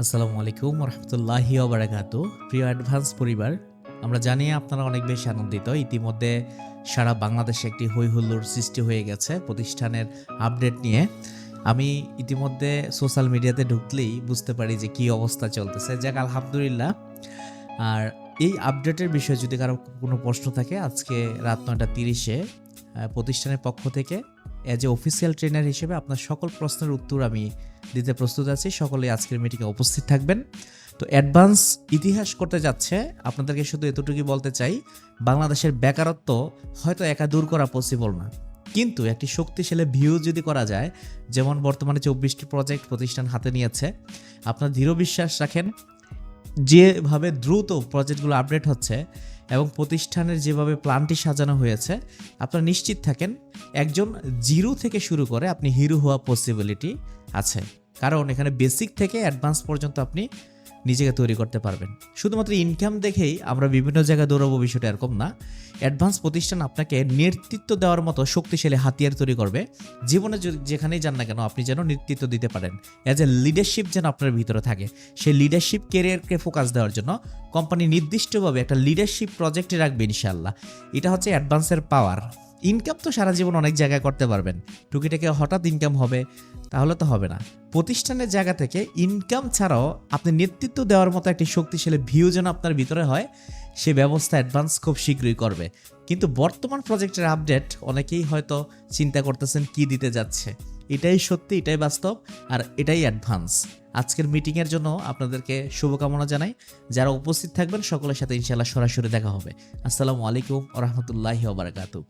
আসসালামু আলাইকুম রহমতুল্লাহি ওবরাকাত। প্রিয় অ্যাডভান্স পরিবার, আমরা জানি আপনারা অনেক বেশি আনন্দিত। ইতিমধ্যে সারা বাংলাদেশে একটি হই হুল্লোড় সৃষ্টি হয়ে গেছে প্রতিষ্ঠানের আপডেট নিয়ে। আমি ইতিমধ্যে সোশ্যাল মিডিয়াতে ঢুকলেই বুঝতে পারি যে কি অবস্থা চলতেছে। যাক, আলহামদুলিল্লাহ। আর এই আপডেটের বিষয়ে যদি কারও কোনো প্রশ্ন থাকে, আজকে রাত নয়টা তিরিশে প্রতিষ্ঠানের পক্ষ থেকে অ্যাজ এ অফিসিয়াল ট্রেনার হিসেবে আপনার সকল প্রশ্নের উত্তর আমি দিতে প্রস্তুত আছি। সকলে আজকের মিটিংয়ে উপস্থিত থাকবেন। তো অ্যাডভান্স ইতিহাস করতে যাচ্ছে। আপনাদেরকে শুধু এতটুকুই বলতে চাই, বাংলাদেশের বেকারত্ব হয়তো একা দূর করা পসিবল না। কিন্তু একটি শক্তিশালী ভিউ যদি করা যায়, যেমন বর্তমানে চব্বিশটি প্রজেক্ট প্রতিষ্ঠান হাতে নিয়েছে, আপনার দৃঢ় বিশ্বাস রাখেন, যেভাবে দ্রুত প্রজেক্টগুলো আপডেট হচ্ছে এবং প্রতিষ্ঠানের যেভাবে প্ল্যানটি সাজানো হয়েছে, আপনারা নিশ্চিত থাকেন একজন জিরো থেকে শুরু করে আপনি হিরো হওয়া পসিবিলিটি আছে। কারণ এখানে বেসিক থেকে অ্যাডভান্স পর্যন্ত আপনি নিজেকে তৈরি করতে পারবেন। শুধুমাত্র ইনকাম দেখেই আমরা বিভিন্ন জায়গায় দৌড়াবো বিষয়টা এরকম না। অ্যাডভান্স প্রতিষ্ঠান আপনাকে নেতৃত্ব দেওয়ার মতো শক্তিশালী হাতিয়ার তৈরি করবে। জীবনে যেখানেই যান না কেন, আপনি যেন নেতৃত্ব দিতে পারেন। অ্যাজ এ লিডারশিপ যেন আপনার ভিতরে থাকে। সেই লিডারশিপ কেরিয়ারকে ফোকাস দেওয়ার জন্য কোম্পানি নির্দিষ্টভাবে একটা লিডারশিপ প্রজেক্টে রাখবে ইনশাল্লাহ এটা হচ্ছে অ্যাডভান্সের পাওয়ার ইনকাম তো সারা জীবন অনেক জায়গায় করতে পারবেন। টুকিটাকে হঠাৎ ইনকাম হবে, তাহলে তো হবে না। প্রতিষ্ঠানের জায়গা থেকে ইনকাম ছাড়াও আপনি নেতৃত্ব দেওয়ার মতো একটি শক্তিশালী ভিউ যেন আপনার ভিতরে হয়, সে ব্যবস্থা অ্যাডভান্স খুব শীঘ্রই করবে। কিন্তু বর্তমান প্রজেক্টের আপডেট অনেকেই হয়তো চিন্তা করতেছেন কি দিতে যাচ্ছে। এটাই সত্যি, এটাই বাস্তব, আর এটাই অ্যাডভান্স আজকের মিটিংয়ের জন্য আপনাদেরকে শুভকামনা জানাই। যারা উপস্থিত থাকবেন, সকলের সাথে ইনশাল্লাহ সরাসরি দেখা হবে। আসসালামু আলাইকুম রহমতুল্লাহি ওবরাকাতু